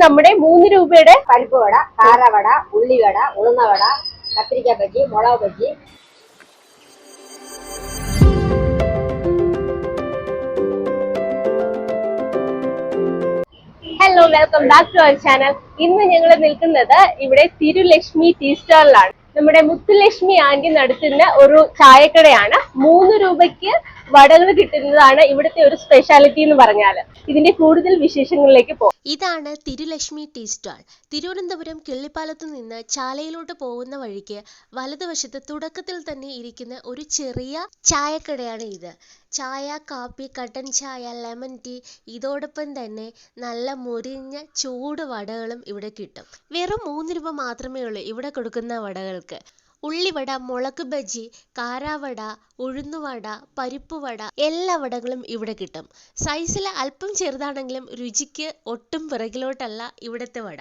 നമ്മുടെ മൂന്ന് രൂപയുടെ പരിപ്പ് വട കാരവട ഉള്ളിവട ഉളുന്നവട കത്തിരിക്ക ബജി മുളക് bajji hello welcome back to our channel ഇന്ന് ഞങ്ങൾ നിൽക്കുന്നത് ഇവിടെ തിരുലക്ഷ്മി ടീ സ്റ്റാളിലാണ് നമ്മുടെ മുത്തുലക്ഷ്മി ആന്റി നടത്തുന്ന ഒരു ചായക്കടയാണ്. മൂന്ന് രൂപയ്ക്ക് വടകൾ കിട്ടുന്നതാണ് ഇവിടുത്തെ ഒരു സ്പെഷ്യാലിറ്റി എന്ന് പറഞ്ഞാൽ ഇതിന്റെ കൂടുതൽ വിശേഷങ്ങളിലേക്ക് പോകും ഇതാണ് തിരുലക്ഷ്മി ടീ സ്റ്റാൾ. തിരുവനന്തപുരം കിള്ളിപ്പാലത്തു നിന്ന് ചാലയിലോട്ട് പോകുന്ന വഴിക്ക് വലതുവശത്ത് തുടക്കത്തിൽ തന്നെ ഇരിക്കുന്ന ഒരു ചെറിയ ചായക്കടയാണ് ഇത്. ചായ കാപ്പി കട്ടൻ ചായ ലെമൺ ടീ ഇതോടൊപ്പം തന്നെ നല്ല മുരിഞ്ഞ ചൂട് വടകളും ഇവിടെ കിട്ടും. വെറും മൂന്ന് രൂപ മാത്രമേ ഉള്ളൂ ഇവിടെ കൊടുക്കുന്ന വടകൾക്ക്. ഉള്ളിവട മുളക് ബജി കാരാവട ഉഴുന്നുവട പരിപ്പുവട എല്ലാ വടകളും ഇവിടെ കിട്ടും. സൈസിൽ അല്പം ചെറുതാണെങ്കിലും രുചിക്ക് ഒട്ടും പിറകിലോട്ടല്ല ഇവിടുത്തെ വട.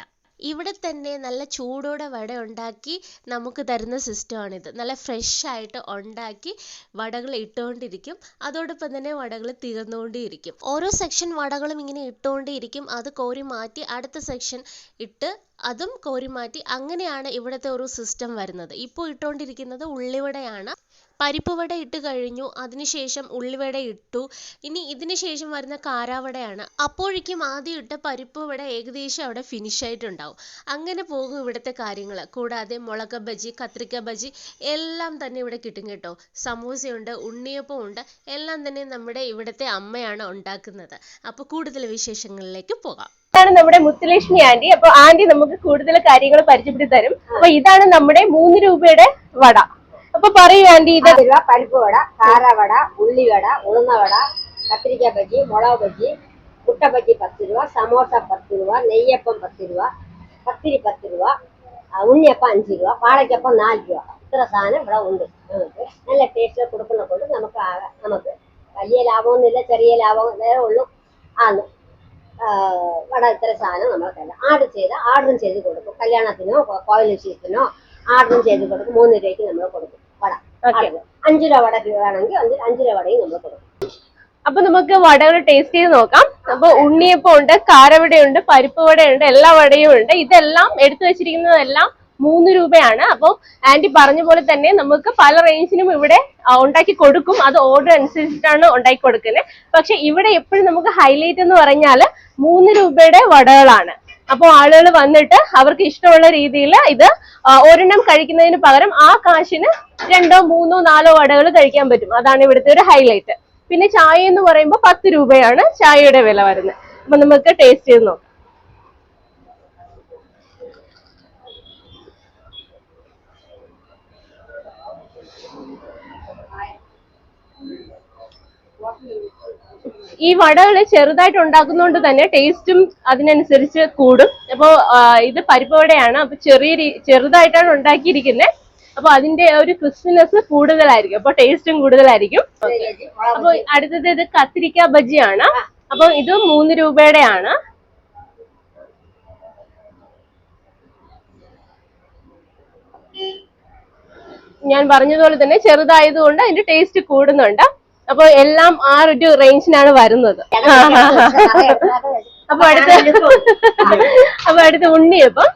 ഇവിടെ തന്നെ നല്ല ചൂടോടെ വട ഉണ്ടാക്കി നമുക്ക് തരുന്ന സിസ്റ്റമാണിത്. നല്ല ഫ്രഷ് ആയിട്ട് ഉണ്ടാക്കി വടകൾ ഇട്ടുകൊണ്ടിരിക്കും. അതോടൊപ്പം തന്നെ വടകൾ തീർന്നുകൊണ്ടേയിരിക്കും ഓരോ സെക്ഷൻ വടകളും ഇങ്ങനെ ഇട്ടുകൊണ്ടേയിരിക്കും അത് കോരി മാറ്റി അടുത്ത സെക്ഷൻ ഇട്ട് അതും കോരിമാറ്റി അങ്ങനെയാണ് ഇവിടുത്തെ ഒരു സിസ്റ്റം വരുന്നത്. ഇപ്പോൾ ഇട്ടുകൊണ്ടിരിക്കുന്നത് ഉള്ളിവടയാണ്. പരിപ്പ് വട ഇട്ട് കഴിഞ്ഞു അതിനുശേഷം ഉള്ളിവട ഇട്ടു. ഇനി ഇതിന് ശേഷം വരുന്ന കാരാവടയാണ്. അപ്പോഴേക്കും ആദ്യം ഇട്ട പരിപ്പ് വട ഏകദേശം അവിടെ ഫിനിഷ് ആയിട്ടുണ്ടാവും. അങ്ങനെ പോകും ഇവിടുത്തെ കാര്യങ്ങൾ കൂടാതെ മുളക ബജി കത്രിക്ക ബജി എല്ലാം തന്നെ ഇവിടെ കിട്ടും കേട്ടോ. സമൂസയുണ്ട് ഉണ്ണിയപ്പം ഉണ്ട്. എല്ലാം തന്നെ നമ്മുടെ ഇവിടുത്തെ അമ്മയാണ് ഉണ്ടാക്കുന്നത്. അപ്പോൾ കൂടുതൽ വിശേഷങ്ങളിലേക്ക് പോകാം. ഇതാണ് നമ്മുടെ മുത്തുലക്ഷ്മി ആന്റി. അപ്പൊ ആന്റി നമുക്ക് കൂടുതൽ കാര്യങ്ങൾ പരിചയപ്പെടുത്തി തരും. അപ്പൊ ഇതാണ് നമ്മുടെ മൂന്ന് രൂപയുടെ വട. അപ്പൊ പറയൂ ആന്റി ഇത്. പരിപ്പ് വട കാരവട ഉള്ളിവട ഉളുന്നവട കത്തിരിക്ക ബജി മുളക് ബജി മുട്ട ബജി പത്ത് രൂപ സമോസ പത്ത് രൂപ നെയ്യപ്പം പത്ത് രൂപ പത്തിരി പത്ത് രൂപ ഉണ്ണിയപ്പം അഞ്ച് രൂപ പാളയ്ക്കപ്പം നാല് രൂപ. ഇത്ര സാധനം ഇവിടെ ഉണ്ട്. നല്ല ടേസ്റ്റ് കൊടുക്കുന്ന കൊണ്ട് നമുക്ക് നമുക്ക് വലിയ ലാഭമൊന്നുമില്ല ചെറിയ ലാഭം ഉള്ളൂ. ആണ് വട ഇത്ര സാധനം നമ്മൾ തരാം. ആർഡർ ചെയ്ത് ആർഡറും ചെയ്ത് കൊടുക്കും. കല്യാണത്തിനോ കോയിൽ വിഷയത്തിനോ ആർഡറും ചെയ്ത് കൊടുക്കും. മൂന്ന് രൂപയ്ക്ക് നമ്മൾ കൊടുക്കും. വട. അഞ്ചു. രൂപ വട വേണമെങ്കിൽ അഞ്ച് രൂപ വടയും നമ്മൾ കൊടുക്കും. അപ്പൊ നമുക്ക് വടകൾ ടേസ്റ്റ് ചെയ്ത് നോക്കാം. അപ്പൊ ഉണ്ണിയപ്പം ഉണ്ട് കാരവടയുണ്ട് പരിപ്പ് വടയുണ്ട് എല്ലാ വടയും ഉണ്ട്. ഇതെല്ലാം എടുത്തു വെച്ചിരിക്കുന്നതെല്ലാം മൂന്ന് രൂപയാണ്. അപ്പം ആന്റി പറഞ്ഞ പോലെ തന്നെ നമുക്ക് പല റേഞ്ചിനും ഇവിടെ ഉണ്ടാക്കി കൊടുക്കും. അത് ഓർഡർ അനുസരിച്ചിട്ടാണ് ഉണ്ടാക്കി കൊടുക്കുന്നത്. പക്ഷെ ഇവിടെ എപ്പോഴും നമുക്ക് ഹൈലൈറ്റ് എന്ന് പറഞ്ഞാൽ മൂന്ന് രൂപയുടെ വടകളാണ്. അപ്പോൾ ആളുകൾ വന്നിട്ട് അവർക്ക് ഇഷ്ടമുള്ള രീതിയിൽ ഇത് ഒരെണ്ണം കഴിക്കുന്നതിന് പകരം ആ കാശിന് രണ്ടോ മൂന്നോ നാലോ വടകൾ കഴിക്കാൻ പറ്റും. അതാണ് ഇവിടുത്തെ ഒരു ഹൈലൈറ്റ് പിന്നെ ചായ എന്ന് പറയുമ്പോൾ പത്ത് രൂപയാണ് ചായയുടെ വില വരുന്നത്. അപ്പൊ നമുക്ക് ടേസ്റ്റ് ചെയ്ത് നോക്കാം. ഈ വടകൾ ചെറുതായിട്ട് ഉണ്ടാക്കുന്നതുകൊണ്ട് തന്നെ ടേസ്റ്റും അതിനനുസരിച്ച് കൂടും. അപ്പോൾ ഇത് പരിപ്പ് വടയാണ് അപ്പൊ ചെറിയ ചെറുതായിട്ടാണ് ഉണ്ടാക്കിയിരിക്കുന്നത് അപ്പൊ അതിന്റെ ഒരു ക്രിസ്പിനെസ് കൂടുതലായിരിക്കും. അപ്പൊ ടേസ്റ്റും കൂടുതലായിരിക്കും. അപ്പൊ അടുത്തത് ഇത് കത്തിരിക്ക ബജിയാണ്. അപ്പൊ ഇത് മൂന്ന് രൂപയുടെയാണ്. ഞാൻ പറഞ്ഞതുപോലെ തന്നെ ചെറുതായതുകൊണ്ട് അതിന്റെ ടേസ്റ്റ് കൂടുന്നുണ്ട്. അപ്പൊ എല്ലാം ആ ഒരു റേഞ്ചിനാണ് വരുന്നത്. അപ്പൊ അടുത്ത അപ്പൊ അടുത്ത ഉണ്ണിയപ്പം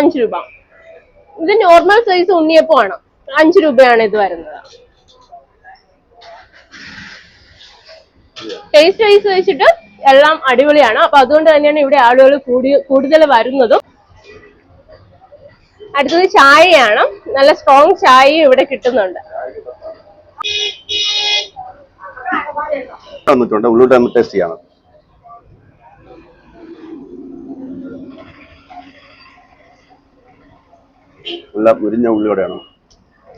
അഞ്ചു രൂപ. ഇത് നോർമൽ സൈസ് ഉണ്ണിയപ്പമാണ് അഞ്ചു രൂപയാണ് ഇത് വരുന്നത്. ടേസ്റ്റ് വൈസ് വെച്ചിട്ട് എല്ലാം അടിപൊളിയാണ്. അപ്പൊ അതുകൊണ്ട് തന്നെയാണ് ഇവിടെ ആളുകൾ കൂടി കൂടുതൽ വരുന്നതും. അടുത്തത് ചായയാണ്. നല്ല സ്ട്രോങ് ചായയും ഇവിടെ കിട്ടുന്നുണ്ട്. വന്നിട്ടുണ്ട് ഉള്ളിലോട്ട് ഒന്ന് ടേസ്റ്റ് ചെയ്യണം. നല്ല മുരിഞ്ഞ ഉള്ളിയോടെയാണ്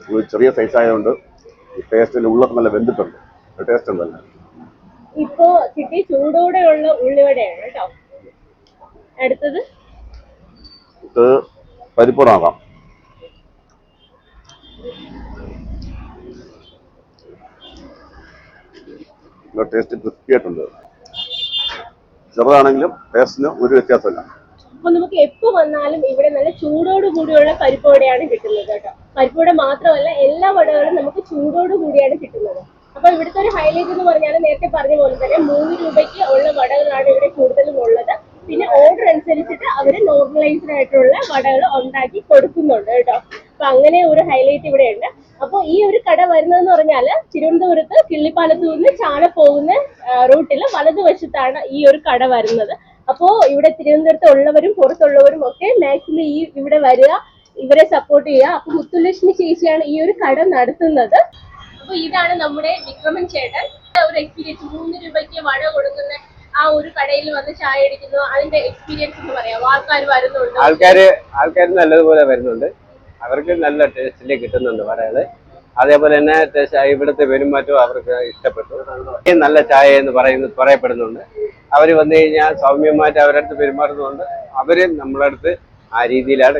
ഇത് ചെറിയ സൈസ് ആയതുകൊണ്ട് ടേസ്റ്റിൽ ഉള്ളൊക്കെ നല്ല വെന്തിട്ടുണ്ട്. ടേസ്റ്റ് ഉണ്ട് നല്ല. ഇപ്പോ കിട്ടി ചൂടോടെയുള്ള ഉള്ളിവടയാണ് കേട്ടോ. അടുത്തത്? പരിപ്പൂറാകാം ടേസ്റ്റ് ക്രിസ്പി ആയിട്ടുണ്ട്. ചെറുതാണെങ്കിലും ടേസ്റ്റിന് ഒരു വ്യത്യാസമില്ല. അപ്പൊ നമുക്ക് എപ്പോ വന്നാലും ഇവിടെ നല്ല ചൂടോട് കൂടിയുള്ള പരിപ്പടയാണ് കിട്ടുന്നത് കേട്ടോ. പരിപ്പ് മാത്രമല്ല എല്ലാ വടകളും നമുക്ക് ചൂടോട് കൂടിയാണ് കിട്ടുന്നത്. അപ്പൊ ഇവിടുത്തെ ഒരു ഹൈലൈറ്റ് എന്ന് പറഞ്ഞാൽ നേരത്തെ പറഞ്ഞ പോലെ തന്നെ മൂന്ന് രൂപയ്ക്ക് ഉള്ള വടകളാണ് ഇവിടെ കൂടുതലും ഉള്ളത്. അവർ നോർമലൈസ്ഡ് ആയിട്ടുള്ള വടകൾ ഉണ്ടാക്കി കൊടുക്കുന്നുണ്ട് കേട്ടോ. അപ്പൊ അങ്ങനെ ഒരു ഹൈലൈറ്റ് ഇവിടെ ഉണ്ട് അപ്പൊ ഈ ഒരു കട വരുന്നതെന്ന് പറഞ്ഞാൽ തിരുവനന്തപുരത്ത് കിള്ളിപ്പാലത്ത് നിന്ന് ചാല പോകുന്ന റൂട്ടിൽ വലതുവശത്താണ് ഈ ഒരു കട വരുന്നത്. അപ്പോ ഇവിടെ തിരുവനന്തപുരത്ത് ഉള്ളവരും പുറത്തുള്ളവരും ഒക്കെ മാക്സിമം ഈ ഇവിടെ വരിക ഇവരെ സപ്പോർട്ട് ചെയ്യുക. അപ്പൊ മുത്തുലക്ഷ്മി ചേച്ചിയാണ് ഈ ഒരു കട നടത്തുന്നത്. അപ്പൊ ഇതാണ് നമ്മുടെ വിക്രമൻ ചേട്ടൻ. ഒരു എക്സ്പീരിയൻസ് മൂന്ന് രൂപയ്ക്ക് വട കൊടുക്കുന്ന ആ ഒരു കടയിൽ വന്ന് ചായ അടിക്കുന്നു. അതിന്റെ എക്സ്പീരിയൻസ് എന്ന് പറയാമോ? ആൾക്കാർ വരുന്നുണ്ട്? ആൾക്കാര് ആൾക്കാർ നല്ലതുപോലെ വരുന്നുണ്ട്. അവർക്ക് നല്ല ടേസ്റ്റിൽ കിട്ടുന്നുണ്ട് വടകൾ അതേപോലെ തന്നെ ഇവിടുത്തെ പെരുമാറ്റവും അവർക്ക് ഇഷ്ടപ്പെട്ടു. നല്ല ചായ എന്ന് പറയുന്നത് പറയപ്പെടുന്നുണ്ട്. അവർ വന്നു കഴിഞ്ഞാൽ സൗമ്യമായിട്ട് അവരുടെ അടുത്ത് പെരുമാറുന്നുണ്ട്. അവർ നമ്മളെ അടുത്ത് ആ രീതിയിലാണ്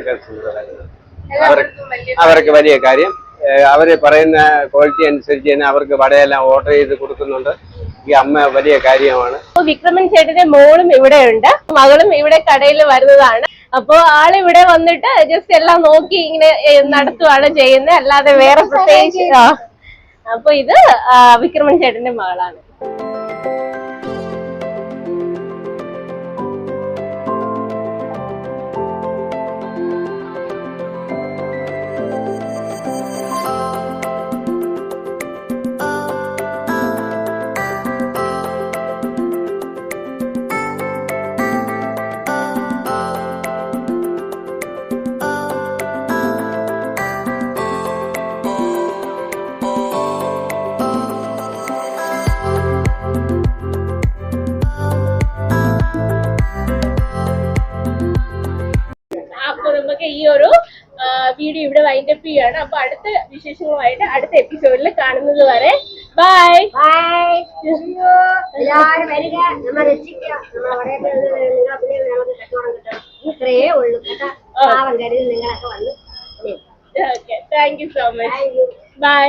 വലിയ അവർക്ക് വലിയ കാര്യം. അവർ പറയുന്ന ക്വാളിറ്റി അനുസരിച്ച് തന്നെ അവർക്ക് വടയെല്ലാം ഓർഡർ ചെയ്ത് കൊടുക്കുന്നുണ്ട്. ഈ അമ്മ വലിയ കാര്യമാണ്. വിക്രമൻ ചേട്ടന്റെ മോളും ഇവിടെ ഉണ്ട് മകളും ഇവിടെ കടയിൽ വരുന്നതാണ്. അപ്പൊ ആളിവിടെ വന്നിട്ട് ജസ്റ്റ് എല്ലാം നോക്കി ഇങ്ങനെ നടത്തുവാണ് ചെയ്യുന്നത്. അല്ലാതെ വേറെ പ്രത്യേകിച്ച്. അപ്പൊ ഇത് വിക്രമൻ ചേട്ടന്റെ മകളാണ്. വൈൻഡപ്പ് ചെയ്യാണ് അപ്പൊ അടുത്ത വിശേഷങ്ങളുമായിട്ട് അടുത്ത എപ്പിസോഡിൽ കാണുന്നത് വരെ ബൈ ബൈ എല്ലാവരും വരിക. നമ്മ രക്ഷിക്കുക. നമ്മ അവിടെ നിങ്ങളെ പിള്ളേർ നമുക്ക് കച്ചവടം കിട്ടണം. ഇത്രയേ ഉള്ളൂ കേട്ടോ. പാവം കരുതി നിങ്ങളൊക്കെ വന്ന് okay thank you so much bye